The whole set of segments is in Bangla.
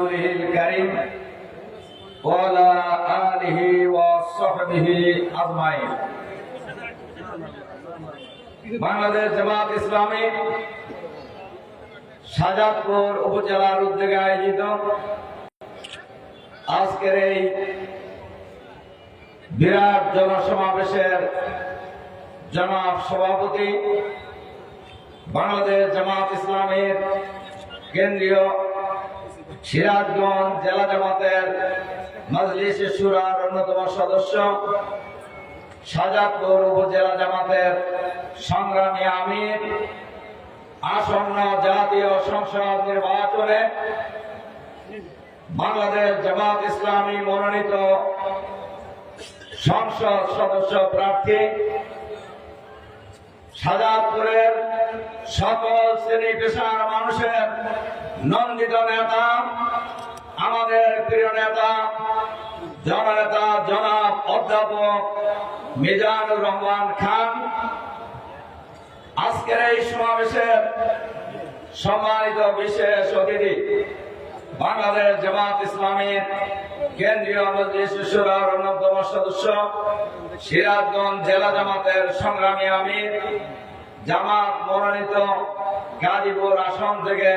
رسوله الكريم وعلى آله وصحبه أجمعين বাংলাদেশ জামাত ইসলামী শাজাদপুর উপজেলার উদ্যোগে আয়োজিত আজকের এই বিরাট জনসমাবেশের জনাব সভাপতি বাংলাদেশ জামাত ইসলামের কেন্দ্রীয় সিরাজগঞ্জ জেলা জামাতের মজলিস সুরার অন্যতম সদস্য শাজাদপুর উপজেলা জামাতের সংগ্রামী আমির আসন্ন জাতীয় সংসদ নির্বাচনে বাংলাদেশ জামাত ইসলামী মনোনীত সংসদ সদস্য প্রার্থী সাজাদপুরের সকল শ্রেণি পেশার মানুষের নন্দিত নেতা, আমাদের প্রিয় নেতা, জননেতা, জনাব, অধ্যাপক মিজানুর রহমান খান। আজকের এই সমাবেশের সম্মানিত বিশেষ অতিথি, বাংলাদেশ জামাত ইসলামীর কেন্দ্রীয় মজলিস সুরার অন্যতম সদস্য, সিরাজগঞ্জ জেলা জামাতের সংগ্রামী আমির জামাত মনোনীত গাজীপুর আসন থেকে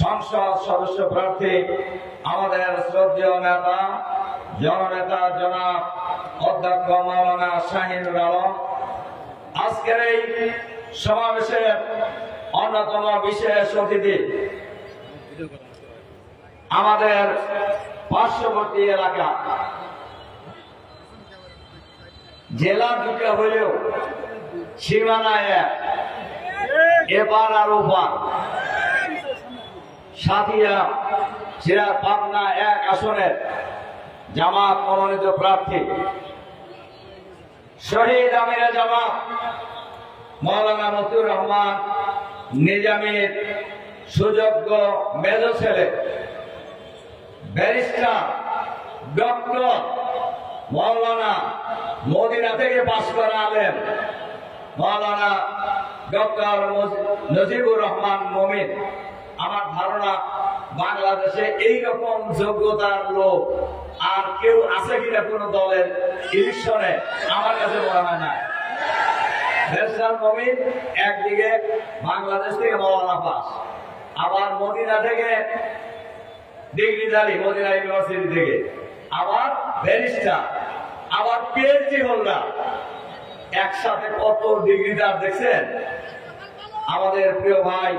সংসদ সদস্য প্রার্থী আমাদের শ্রদ্ধেয় নেতা, জননেতা জনাব অধ্যক্ষ মাওলানা শাহিনুর আলম। আজকের এই সমাবেশের অন্যতম বিশেষ অতিথি আমাদের পার্শ্ববর্তী এলাকা। জেলা দুটো হলেও সীমানায় এক। এবার আর ওপার। সাথিয়া সিরা পাবনা এক আসনের জামাত মনোনীত প্রার্থী। শহীদ আমিরা জামাত, মৌলানা মতিউর রহমান, নিজামীর সুযোগ্য মেজ ছেলে, ব্যারিস্টার ডক্টর মৌলানা মদিনা থেকে পাশ করা আলেন মৌলানা ডক্টর নজিবুর রহমান মমিন, আমার ধারণা বাংলাদেশে এই রকম যোগ্যতার লোক আর কেউ আছে কিনা কোন দলের ইলেকশনে, আমার কাছে মনে হয় না ব্যারিস্টার মমিন একদিকে বাংলাদেশ থেকে মৌলানা পাস আবার মদিনা থেকে ডিগ্রিধারী মদিনা ইউনিভার্সিটি থেকে, আবার ব্যারিস্টার, আবার পিএইচডি হোল্ডার একসাথে কত ডিগ্রিদার দেখছেন? আমাদের প্রিয় ভাই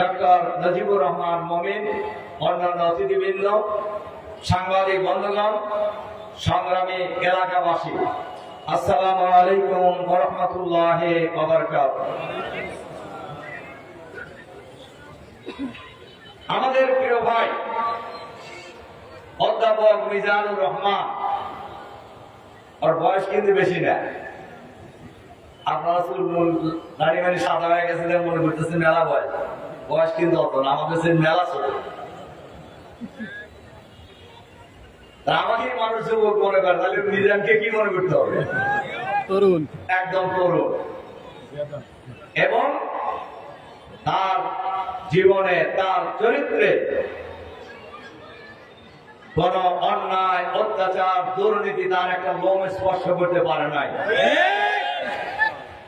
ডক্টর নজিবুর রহমান মমিন, অন্যান্য অতিথিবৃন্দ, সাংবাদিক বন্ধুগণ, সংগ্রামী এলাকাবাসী, আসসালামু আলাইকুম রহমতুল্লাহ আমাদের প্রিয় ভাই অধ্যাপক মিজানুর রহমান ওর বয়স কিন্তু বেশি না। আপনারা চুল সাদা হয়ে গেছে মনে মেলা বয়স। বয়স কিন্তু অত না আমাদের সে মেলা ছোট আমাকে মানুষ যুবক মনে করে তাহলে মিজানকে কি মনে করতে হবে? তরুণ। একদম তরুণ। এবং তার জীবনে তার চরিত্রে কোন অন্যায়, অত্যাচার, দুর্নীতি তার একটা লোম স্পর্শ করতে পারে নাই।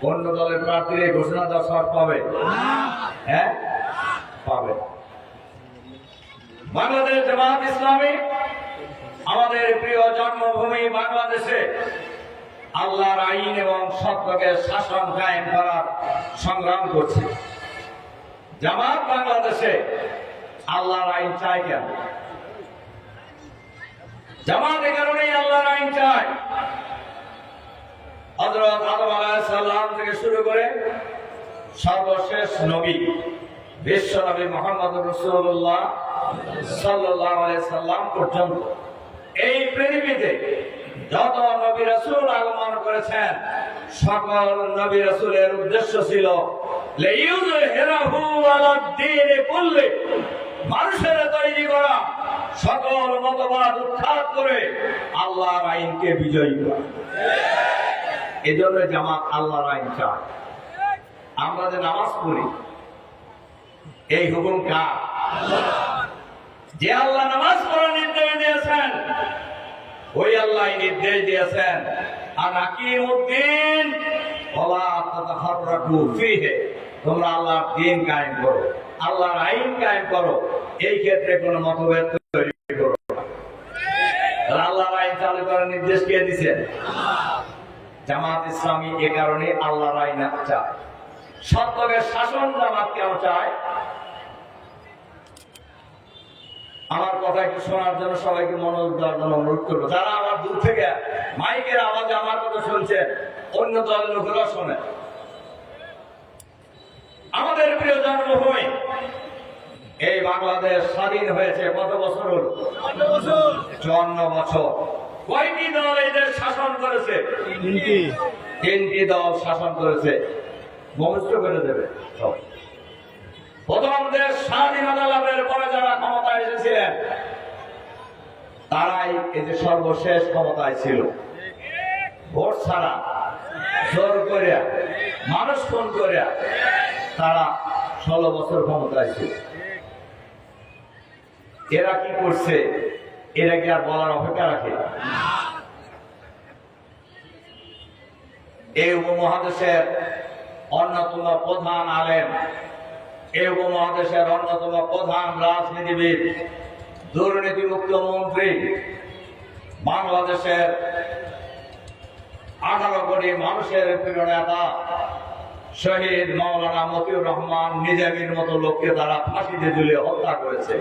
অন্য দলের প্রার্থীর ঘোষণা দেওয়া সব পাবে? হ্যাঁ? পাবে। বাংলাদেশ জামাত ইসলামী, আমাদের প্রিয় জন্মভূমি বাংলাদেশে আল্লাহর আইন এবং সত্যকে শাসন কায়েম করার সংগ্রাম করছে। জামাত বাংলাদেশে আল্লাহর আইন চায় কেন? জামাত এ কারণেই আল্লাহর আইন চায়। হজরত আদম আলাইসাল্লাম থেকে শুরু করে সর্বশেষ নবী, বিশ্ব নবী মোহাম্মদ রসুল্লাহ সাল্লাহ সাল্লাম পর্যন্ত। এই পৃথিবীতে যত নবী রসুল আগমন করেছেন, সকল নবী রসুলের উদ্দেশ্য ছিল মানুষের তৈরি করা। সকল মতবাদ উৎখাত করে আল্লাহর আইনকে বিজয়ী করা। এজন্য জামাত আল্লাহর আইন চায়। আমরা যে নামাজ পড়ি, এই হুকুম কার? যে আল্লাহ নামাজ পড়ার নির্দেশ দিয়েছেন, ওই আল্লাহ নির্দেশ দিয়েছেন, আর তাতাফাররাকু ফিহে, তোমরা আল্লাহর দিন কায়েম করো, আল্লাহর আইন কায়েম করো। এই ক্ষেত্রে কোনো মতভেদ তৈরি করো না। তাহলে আল্লাহর আইন চালু করার নির্দেশ কে দিছেন জামাত ইসলামী এ কারণে আল্লাহর আইন চায়। সত্যের শাসন জামাত কেন চায়? আমার কথা একটু শোনার জন্য সবাইকে মনোযোগ দেওয়ার জন্য অনুরোধ করব। যারা আমার দূর থেকে মাইকের আওয়াজে আমার কথা শুনছেন অন্য দলের লোকেরাও শোনে। আমাদের প্রিয় জন্মভূমি এই বাংলাদেশ স্বাধীন হয়েছে কত বছর? চুয়ান্ন বছর। কয়টি দল এই দেশ শাসন করেছে? তিনটি। দল শাসন করেছে। মুখস্থ করে দেবে সব। প্রথম দেশ স্বাধীনতা লাভের পরে যারা ক্ষমতায় এসেছিলেন তারাই এই যে সর্বশেষ ক্ষমতায় ছিল। ভোট ছাড়া জোর করে মানুষ ফোন করে তারা ষোলো বছর ক্ষমতায় ছিল। এরা কি করছে? এরা কি আর বলার অপেক্ষা রাখে। এই উপমহাদেশের অন্যতম প্রধান আলেম এই উপমহাদেশের অন্যতম প্রধান রাজনীতিবিদ, দুর্নীতিমুক্ত মন্ত্রী, বাংলাদেশের আঠারো কোটি মানুষের প্রিয় নেতা, শহীদ মাওলানা মতিউর রহমান, নিজামীর মতো লোককে তারা ফাঁসিতে ঝুলে হত্যা করেছে।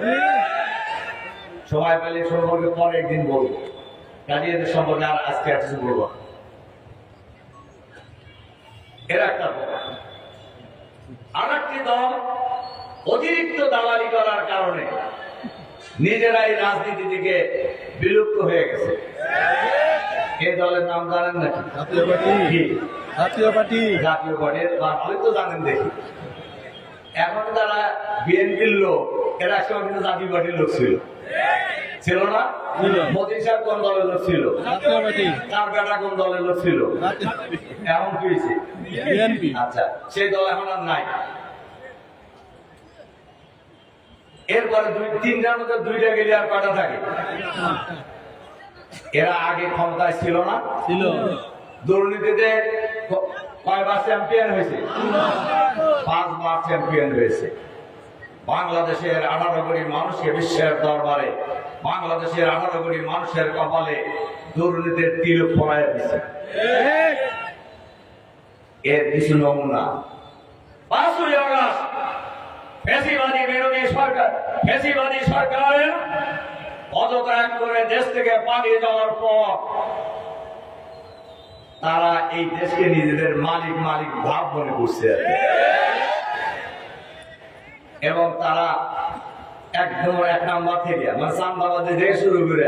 সময় পেলে সম্পর্কে পরে একদিন বলব। কাজে এদের সম্পর্কে আর আজকে আর কিছু বলব। এর একটা আর একটি দল অতিরিক্ত দালালি করার কারণে নিজেরাই রাজনীতি থেকে বিলুপ্ত হয়ে গেছে। এই দলের নাম জানেন নাকি? জাতীয় পার্টি? জাতীয় পার্টি। জাতীয় পার্টির বা হয়তো জানেন দেখি। এখন তারা বিএনপির লোক এরা একসময় কিন্তু জাতীয় পার্টির লোক ছিল। ছিল না? মোদী সাহেব কোন দলের লোক ছিল? তার বেটা কোন দলের লোক ছিল? এমন কি হয়েছে? আচ্ছা সেই দল এখন আর নাই। এরপরে দুই তিনটার মধ্যে দুইটা গেলে আর কটা থাকে? এরা আগে ক্ষমতায় ছিল না? ছিল। দুর্নীতিতে কয়বার চ্যাম্পিয়ন হয়েছে? পাঁচবার চ্যাম্পিয়ন হয়েছে। বাংলাদেশের আঠারো কোটি মানুষকে বিশ্বের দরবারে বাংলাদেশের আঠারো কোটি মানুষের কপালে দুর্নীতির তিল পড়ায় দিচ্ছে এর কিছু নমুনা। পাঁচই আগস্ট, ফেসিবাদী বিরোধী সরকার, ফেসিবাদী সরকারের পদত্যাগ করে দেশ থেকে পালিয়ে যাওয়ার পর তারা এই দেশকে নিজেদের মালিক মালিক ভাব মনে করছে। এবং তারা একদম এক নাম্বার থেকে মানে চান্দাবাদী থেকে শুরু করে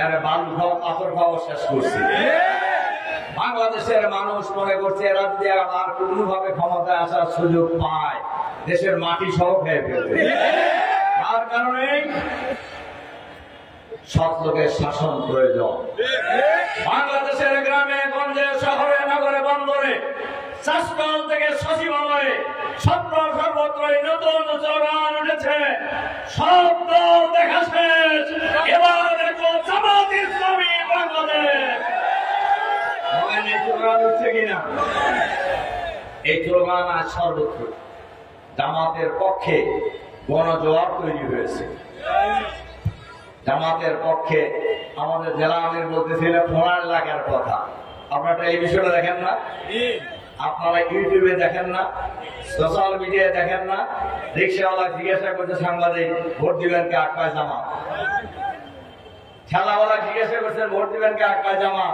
এরা বালু খাওয়া, পাথর খাওয়া শেষ করছে। বাংলাদেশের মানুষ মনে করছে, এরা যদি আর কোনোভাবে ক্ষমতায় আসার সুযোগ পায়, দেশের মাটি সহ খেয়ে ফেলবে। তার কারণে লোকের শাসন প্রয়োজন। বাংলাদেশের গ্রামে, গঞ্জে, শহরে, নগরে, বন্দরে শাসকাল থেকে সচিবালয়ে সত্র সর্বত্রই নতুন জোগান উঠেছে সব দল দেখা শেষ। এবার দেখো জামাত ইসলামী বাংলাদেশ। বলেন এই কিনা? এই স্লোগান আজ সর্বত্র। জামাতের পক্ষে গণজোয়ার তৈরি হয়েছে। জামাতের পক্ষে আমাদের জেলা আমির বলতেছিল ফোনার এলাকার কথা। আপনারা টেলিভিশনে দেখেন না? আপনারা ইউটিউবে দেখেন না, সোশ্যাল মিডিয়ায় দেখেন না, রিক্সাওয়ালা জিজ্ঞাসা করছে সাংবাদিক, ভোট দিবেন কে আটকায় জামা? খেলাওয়ালা জিজ্ঞাসা করছেন ভোট দিবেন কে আটকায় জামা?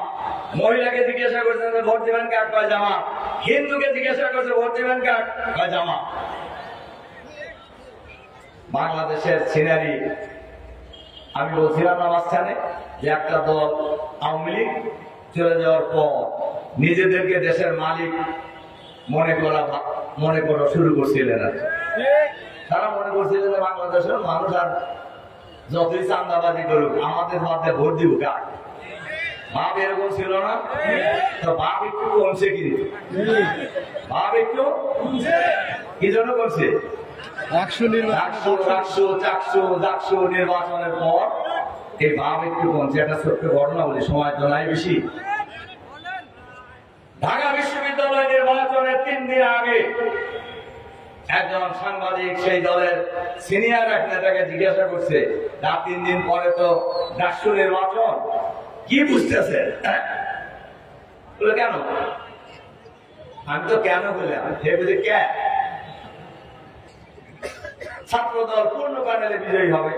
মহিলাকে জিজ্ঞাসা করছেন ভোট দিবেন কে আটকায় জামা? হিন্দুকে জিজ্ঞাসা করছে ভোট দিবেন কে আটকায় জামা? বাংলাদেশের সিনারি, আমি বলছিলাম না মাঝখানে যে একটা দল আওয়ামী লীগ চলে যাওয়ার পর নিজেদেরকে দেশের মালিক মনে করা মনে করা শুরু করছিলেন আর তারা মনে করছিলেন যে বাংলাদেশের মানুষ আর যতই চান্দাবাজি করুক আমাদের হাতে ভোট দিব কার ভাব এরকম ছিল না? তো ভাব একটু কমছে কিন্তু। ভাব একটু কি জন্য জাকসু নির্বাচনের পর এই ভাব একটু কমছে। একটা ছোট্ট ঘটনা বলি সময় তো নাই বেশি। ঢাকা বিশ্ববিদ্যালয় নির্বাচনের তিন দিন আগে একজন সাংবাদিক সেই দলের সিনিয়র এক নেতাকে জিজ্ঞাসা করছে তার তিন দিন পরে তো ডাকসু নির্বাচন? কি বুঝতেছে? কেন? আমি তো কেন বললাম? সে বুঝে কে? ছাত্র দল পূর্ণ প্যানেলে বিজয়ী হবে।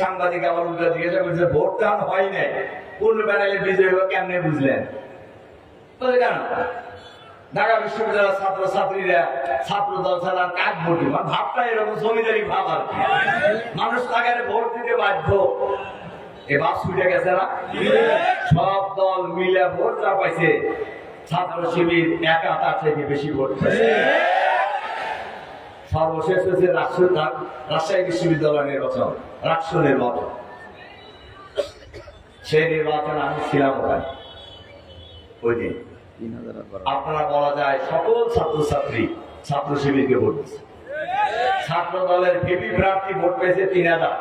সাংবাদিক আবার উল্টো জিজ্ঞাসা করছে, ভোট আর হয় নাই। পূর্ণ প্যানেলে বিজয়ী হবে কেমনে বুঝলেন? ঢাকা বিশ্ববিদ্যালয়ের ছাত্র ছাত্রীরা ছাত্র দল ছাড়া কাক ভোট ভাবটা এরকম জমিদারি ভাব আর কি। মানুষ তাকে ভোট দিতে বাধ্য। এবার ছুটে গেছে না? সব দল মিলে ভোট যা পাইছে ছাত্র শিবির একা তার থেকে বেশি ভোট সর্বশেষ রাজশাহী রাজশাহী বিশ্ববিদ্যালয় নির্বাচন, রাষ্ট্র নির্বাচন। সেই নির্বাচন আমি ছিলাম ওখানে, ওই দিন। আপনারা বলা যায় সকল ছাত্রছাত্রী ছাত্র শিবিরকে ভোট দিচ্ছে ছাত্র দলের ভিপি প্রার্থী ভোট পেয়েছে তিন হাজার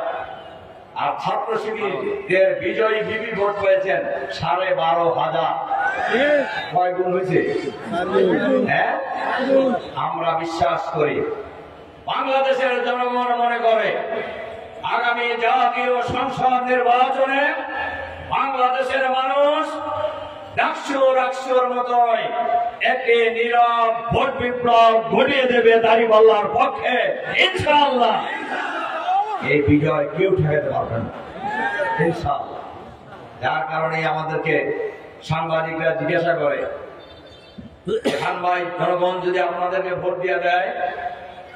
আর ছাত্র শিবিরের বিজয়ী ভিপি ভোট পেয়েছেন সাড়ে বারো হাজার। কয় গুণ হয়েছে? হ্যাঁ? আমরা বিশ্বাস করি, বাংলাদেশের জনগণ মনে করে, আগামী জাতীয় সংসদ নির্বাচনে বাংলাদেশের মানুষ মতোই একটি নীরব, ভোট বিপ্লব দেবে বিজয় কেউ যার আমাদেরকে সাংবাদিকরা জিজ্ঞাসা করে ভাই, জনগণ যদি আপনাদেরকে ভোট দিয়ে দেয়,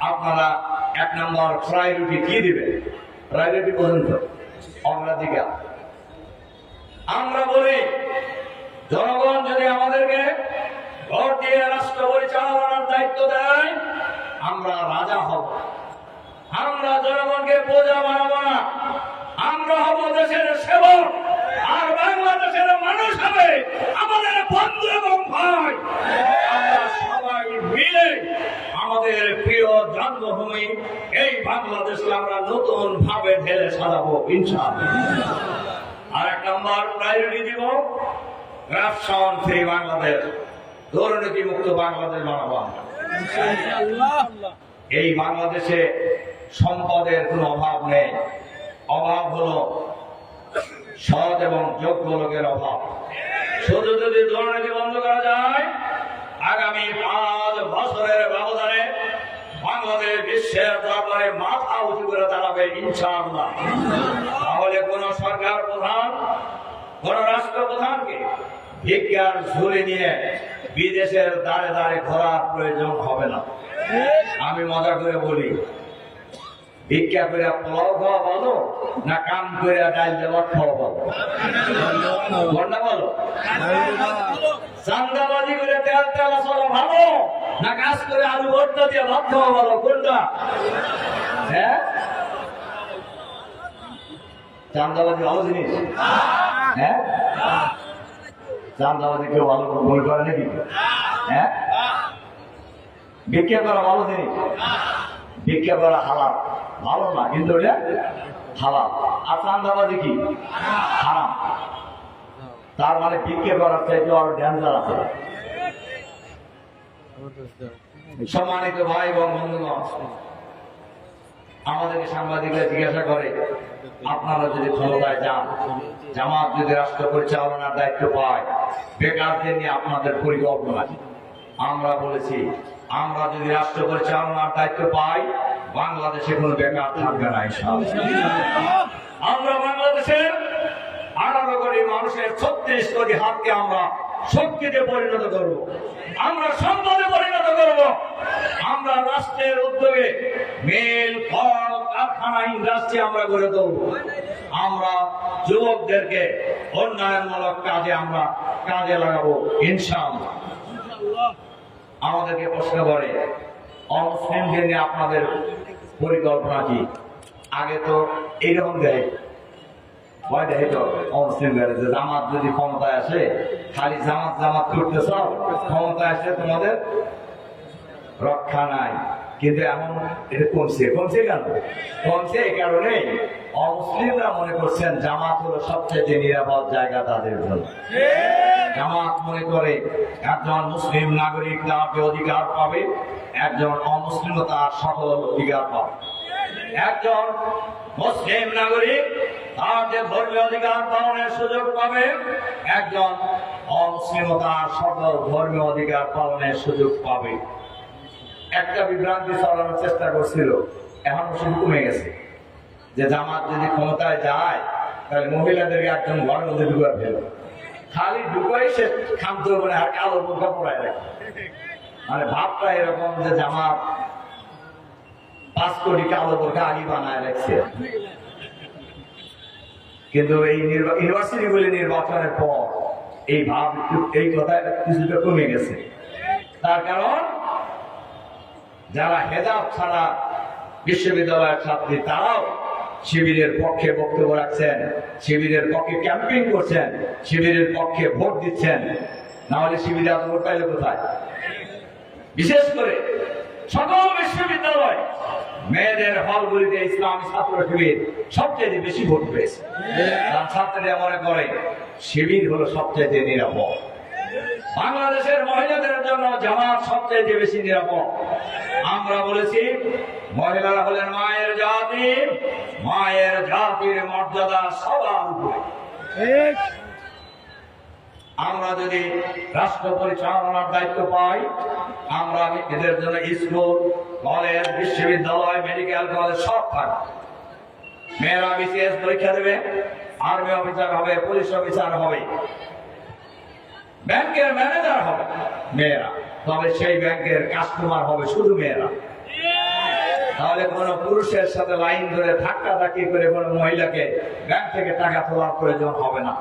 আপনারা এক নম্বর প্রায়োরিটি কি দিবে প্রায়োরিটি পর্যন্ত অগ্রাধিকার। আমরা বলি জনগণ যদি আমাদেরকে ভোট দিয়ে রাষ্ট্র পরিচালনার দায়িত্ব দেয়, আমরা রাজা হব। আমরা জনগণকে বোঝা বানাবো না। আমরা হব দেশের সেবক, আর বাংলাদেশের মানুষ হবে আমাদের বন্ধু এবং ভাই। আমরা সবাই মিলে আমাদের প্রিয় জন্মভূমি, এই বাংলাদেশকে আমরা নতুন ভাবে ঢেলে সাজাবো, ইনশাআল্লাহ। আর এক নম্বর, প্রায়োরিটি দিব। রাফসান ফ্রি বাংলাদেশ। দুর্নীতি মুক্ত বাংলাদেশ বানাবো এই বাংলাদেশে সম্পদের কোনো অভাব নেই। অভাব হলো সৎ এবং যোগ্য লোকের অভাব। শুধু যদি দুর্নীতি বন্ধ করা যায় আগামী পাঁচ বছরের ব্যবধানে বাংলাদেশ বিশ্বের দরবারে মাথা উঁচু করে দাঁড়াবে ইনশাআল্লাহ। তাহলে কোন সরকার প্রধান কোন রাষ্ট্রপ্রধানকে ভিক্ষার ঝুলি নিয়ে বিদেশের দাঁড়ে দাঁড়ে ঘোরার প্রয়োজন হবে না। আমি মজা করে বলি, ভিক্ষা করে পোলাও খাওয়া ভালো না কাম করে ডাল দেওয়া খাওয়া কোনটা ভালো? চান্দাবাজি করে তেল তেল চলা ভালো না কাজ করে আলু ভর্তা দিয়ে ভাত খাওয়া ভালো? কোনটা? হ্যাঁ? চান্দাবাজি ভালো জিনিস? হ্যাঁ? চান্দাবাজি কেউ ভালো মনে করে নাকি? হ্যাঁ? ভিক্ষা করা ভালো জিনিস? ভিক্ষা করা হালাল। ভালো না, কিন্তু ওটা হালাল। আর চান্দাবাজি কি? হারাম। তার মানে ভিক্ষা করার চাইতে আরও ডেঞ্জার আছে। সম্মানিত ভাই এবং বন্ধুগণ আমাদেরকে সাংবাদিকরা জিজ্ঞাসা করে, আপনারা যদি ক্ষমতায় যান, জামাত যদি রাষ্ট্র পরিচালনার দায়িত্ব পায় বেকারদের নিয়ে আপনাদের পরিকল্পনা? আমরা বলেছি, আমরা যদি রাষ্ট্র পরিচালনার দায়িত্ব পাই, বাংলাদেশে কোনো বেকার থাকবে না আমরা বাংলাদেশের আঠারো কোটি মানুষের ছত্রিশ কোটি হাতকে আমরা শক্তিতে পরিণত করব। আমরা সম্পদে পরিণত করব। আমরা রাষ্ট্রের উদ্যোগে মেল কল কারখানা ইন্ডাস্ট্রি আমরা গড়ে তুলব। আমরা যুবকদেরকে উন্নয়নমূলক কাজে আমরা কাজে লাগাবো, ইনশাআল্লাহ। আমাদেরকে প্রশ্ন করে অমুসলিমদের নিয়ে আপনাদের পরিকল্পনা কি? আগে তো এইরকম দেয়। অমুসলিম যে জামাত যদি ক্ষমতায় আসে, খালি জামাত জামাত করতেছ ক্ষমতায় আসলে তোমাদের রক্ষা নাই। কিন্তু এটা কমছে কমছে কেন কমছে এই কারণে অমুসলিমরা মনে করছেন জামাত হলো সবচেয়ে নিরাপদ জায়গা তাদের জন্য। জামাত মনে করে একজন মুসলিম নাগরিক তার অধিকার পাবে, একজন অমুসলিম তার সকল অধিকার পাবে। একজন মুসলিম নাগরিক তার যে ধর্মীয় অধিকার পালনের সুযোগ পাবে, একজন অমুসলিম তার সকল ধর্মীয় অধিকার পালনের সুযোগ পাবে। একটা বিভ্রান্তি ছড়ানোর চেষ্টা করছিল, এখন শুধু কমে গেছে। যে জামাত যদি ক্ষমতায় যায়, তাহলে মহিলাদেরকে একজন ঘরের মধ্যে ঢুকা ফেলো খালি ঢুকাই সে খামতে হবে না আর কালো বোকা পড়ায় রাখে। মানে ভাবটা এরকম যে জামাত পাঁচ কোটি কালো বোরখা আগে বানায় রাখছে। কিন্তু এই ইউনিভার্সিটি গুলি নির্বাচনের পর এই ভাব, এই কথা কিছুটা কমে গেছে। তার কারণ, যারা হেজাব ছাড়া বিশ্ববিদ্যালয়ের ছাত্রী, তারাও শিবিরের পক্ষে বক্তব্য রাখছেন, শিবিরের পক্ষে ক্যাম্পেইন করছেন, শিবিরের পক্ষে ভোট দিচ্ছেন। না হলে শিবিরে এত ভোট পাইলে কোথায়? বিশেষ করে সকল বিশ্ববিদ্যালয় মেয়েদের হলগুলিতে ইসলামী ছাত্র শিবির সবচেয়ে বেশি ভোট পেয়েছে। ছাত্রীরা মনে করে, শিবির হলো সবচেয়ে নিরাপদ। বাংলাদেশের মহিলাদের জন্য জামাত সবচেয়ে বেশি নিরাপদ। আমরা বলেছি, মহিলারা হলেন মায়ের জাতি, মায়ের জাতির মর্যাদা সবার উপরে। আমরা যদি রাষ্ট্র পরিচালনার দায়িত্ব পাই, আমরা এদের জন্য স্কুল, কলেজ, বিশ্ববিদ্যালয়, মেডিকেল কলেজ সব থাকবে মেয়েরা বিসিএস পরীক্ষা দেবে, আর্মি অফিসার হবে, পুলিশ অফিসার হবে। ব্যাংকের ম্যানেজার হবে মেয়েরা। তবে সেই ব্যাংকের কাস্টমার হবে শুধু মেয়েরা। তাহলে কোন পুরুষের সাথে লাইন ধরে ধাক্কা ধাক্কি করে কোন মহিলাকে ব্যাংক থেকে টাকা তোলার প্রয়োজন হবে না।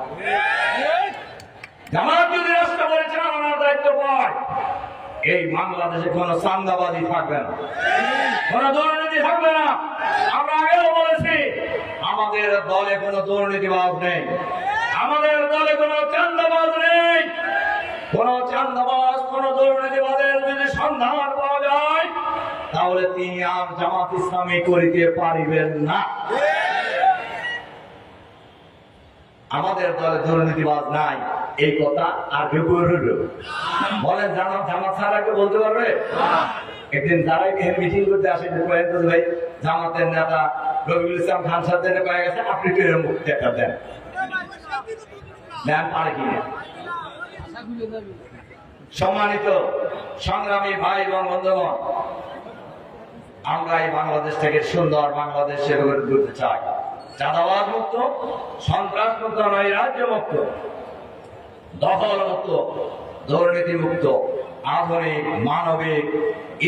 জামাত যদি রাষ্ট্র পরিচালনার দায়িত্ব পায় এই বাংলাদেশে কোন চান্দাবাদী থাকবে না। কোন দুর্নীতি থাকবে না। আমরা আগেও বলেছি, আমাদের দলে কোনো দুর্নীতিবাদ নেই। আমাদের দলে কোনো চান্দাবাজ নেই। কোন চান্দাবাজ, কোন দুর্নীতিবাদের যদি সন্ধান পাওয়া যায়, তাহলে তিনি আর জামাত ইসলামী করিতে পারিবেন না। আমাদের দলে দুর্নীতিবাজ নাই। এই কথা আর কেউ রইল বলেন, জামাত জামাত ছাড়া কেউ বলতে পারবে? একদিন যারাই এখানে মিটিং করতে আসে ভাই, জামাতের নেতা রবিউল ইসলাম খান সাহেব কয়ে গেছে, আপনি এরকম মুক্তি একটা দেন। দেন পারে কি সম্মানিত সংগ্রামী ভাই এবং বন্ধুগণ, আমরা এই বাংলাদেশ থেকে সুন্দর বাংলাদেশের গড়ে তুলতে চাই। চাঁদাবাদ মুক্ত, সন্ত্রাস মুক্ত নয়, রাজ্য মুক্ত। দখল মুক্ত দুর্নীতি মুক্ত আধুনিক মানবিক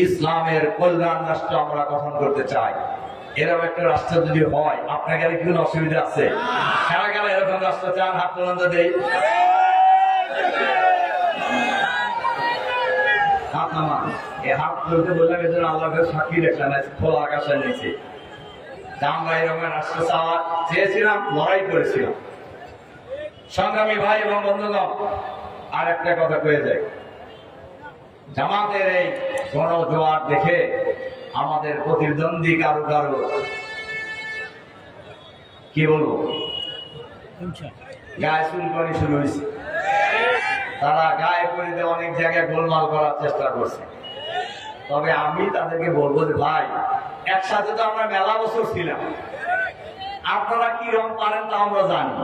ইসলামের কল্যাণ রাষ্ট্র আমরা গঠন করতে চাই। এরকম একটা রাষ্ট্র যদি হয়, আপনার গেলে কোনো অসুবিধা আছে? কারা কারা এরকম রাষ্ট্র চান হাত তুলন্ত দেই। হাত নামান এই হাত তুলতে বললাম এই জন্য আল্লাহকে সাক্ষী খোলা আকাশের নিচে আমরা এরকম রাষ্ট্র চাওয়া চেয়েছিলাম, লড়াই করেছিলাম। সংগ্রামী ভাই এবং বন্ধুগণ আর একটা কথা কয়ে যায় জামাতের এই গণ জোয়ার দেখে আমাদের প্রতিদ্বন্দ্বী কারও কারও? কি বলব? গায়ে চুলকানি শুরু হয়েছে। তারা গায়ে পরিতে অনেক জায়গায় গোলমাল করার চেষ্টা করছে। তবে আমি তাদেরকে বলব যে, ভাই, একসাথে তো আমরা মেলা বছর ছিলাম। আপনারা কি রকম পারেন তা আমরা জানি।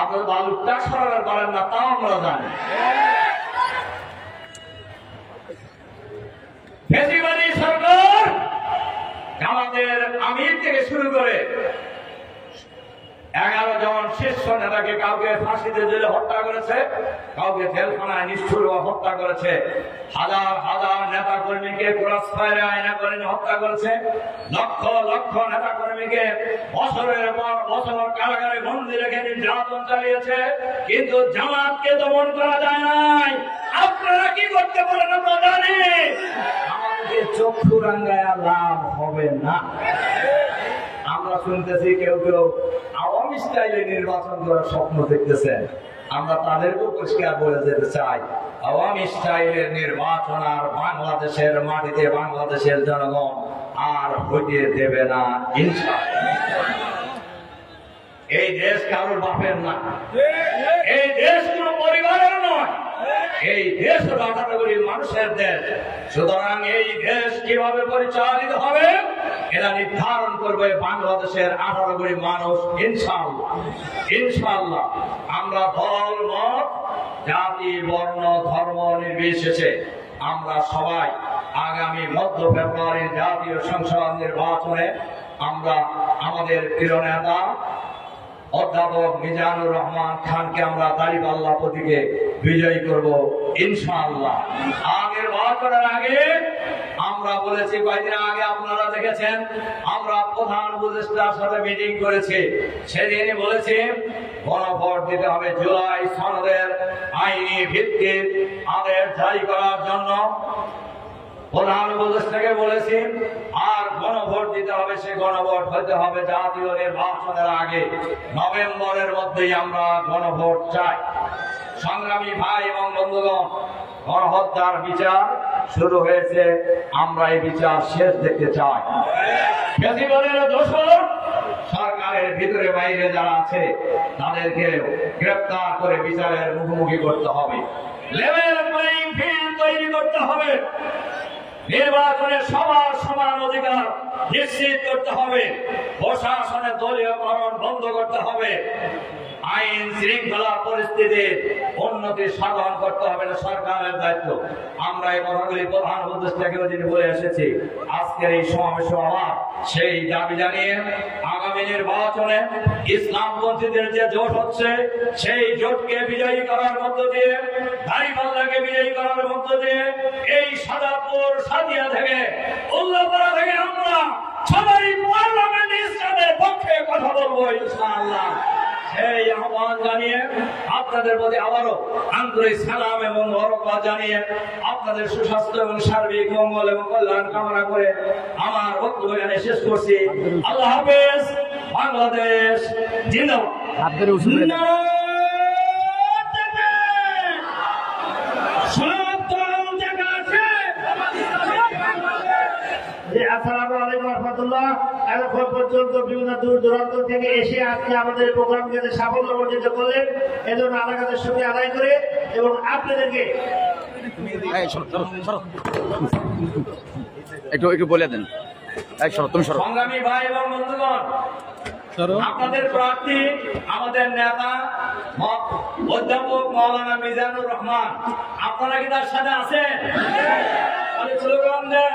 আপনারা বালুটা সরাবার পারেন না তাও আমরা জানি। সরকার আমাদের আমির থেকে শুরু করে এগারো জন শীর্ষ নেতাকে কাউকে ফাঁসিতে জেলে হত্যা করেছে, কাউকে জেলখানায় নিষ্ঠুর হত্যা করেছে। হাজার হাজার নেতা কর্মীকে ক্রস আয়না করে হত্যা করেছে। লক্ষ লক্ষ নেতা কর্মীকে বছরের পর বছর কারাগারে বন্দি রেখে নির্যাতন চালিয়েছে, কিন্তু জামাতকে দমন করা যায় নাই। আপনারা কি করতে পারেন আমরা জানি। চক্ষু রাঙ্গায় লাভ হবে না। আমরা শুনতেছি কেউ কেউ আওয়ামী স্টাইলে নির্বাচন করার স্বপ্ন দেখতেছেন। আমরা তাদেরকেও পরিষ্কার বলে যেতে চাই, আওয়ামী স্টাইলের নির্বাচন আর বাংলাদেশের মাটিতে বাংলাদেশের জনগণ আর হইতে দেবে না এই দেশ কারোর বাপের না। এই দেশ কোন পরিবারের নয়। এই দেশ হলো মানুষের দেশ। সুতরাং এই দেশ কীভাবে পরিচালিত হবে এরা নির্ধারণ করবে বাংলাদেশের আঠারো কোটি মানুষ, ইনশাআল্লাহ। ইনশাআল্লাহ, আমরা দল, মত, জাতি, বর্ণ, ধর্ম নির্বিশেষে আমরা সবাই আগামী মধ্য ফেব্রুয়ারির জাতীয় সংসদ নির্বাচনে আমরা আমাদের প্রিয় নেতা অধ্যাপক মিজানুর রহমান খানকে আমরা দাড়িপাল্লা প্রতীকে বিজয়ী করব, ইনশাআল্লাহ। আগের করার আগে আমরা বলেছি কয়েকদিন আগে আপনারা দেখেছেন, আমরা প্রধান উপদেষ্টার সাথে মিটিং করেছি। সেদিন বলেছি, গণভোট দিতে হবে জুলাই সনদের আইনি ভিত্তির আদেশ জারি করার জন্য। প্রধান উপদেষ্টাকে বলেছি, আর গণভোট দিতে হবে, সে গণভোট হবে আগে। নভেম্বরের মধ্যেই আমরা গণভোট চাই। সংগ্রামী ভাই এবং বিচার শুরু হয়েছে, আমরা এই বিচার শেষ দেখতে চাই। সরকারের ভিতরে বাইরে যারা আছে, তাদেরকে গ্রেপ্তার করে বিচারের মুখোমুখি করতে হবে। লেভেল প্লেইং ফিল্ড তৈরি করতে হবে। নির্বাচনে সবার সমান অধিকার নিশ্চিত করতে হবে। প্রশাসনের দলীয়করণ বন্ধ করতে হবে। আইন শৃঙ্খলা পরিস্থিতির উন্নতি সাধন করতে হবে এটা সরকারের দায়িত্ব। আমরা এই কথাগুলি প্রধান উপদেষ্টাকেও যিনি বলে এসেছি, আজকের এই সমাবেশ আবার সেই দাবি জানিয়ে আগামী নির্বাচনে ইসলামপন্থীদের যে জোট হচ্ছে, সেই জোটকে বিজয়ী করার মধ্য দিয়ে, দাড়িপাল্লাকে বিজয়ী করার মধ্য দিয়ে এই সাদাপুর সাদিয়া থেকে, উল্লাপাড়া থেকে আমরা সবাই পার্লামেন্ট ইসলামের পক্ষে কথা বলব ইনশাআল্লাহ। আহ্বান জানিয়ে আপনাদের প্রতি আবারও আন্তরিক সালাম এবং জানিয়ে আপনাদের সুস্বাস্থ্য এবং সার্বিক মঙ্গল এবং কল্যাণ কামনা করে আমার বক্তব্য শেষ করছি। আল্লাহ হাফেজ, বাংলাদেশ, জিন্দাবাদ হাত ধরে উঁচু করে দেন। জি, আসসালামু আলাইকুম রহমতুল্লাহ এতক্ষণ পর্যন্ত বিভিন্ন দূর দূরান্ত থেকে এসে আজকে আমাদের প্রোগ্রামকে সাফল্য অর্জিত করলেন এজন্য আলাকাদের সঙ্গে আদায় করে এবং আপনাদেরকে। একটু একটু বলে দেন। এই সরো তুমি সরো। সংগ্রামী ভাই এবং বন্ধুগণ আপনাদের প্রার্থী আমাদের নেতা অধ্যাপক মৌলানা মিজানুর রহমান। আপনারা কি তার সাথে আছেন? তাহলে দেন।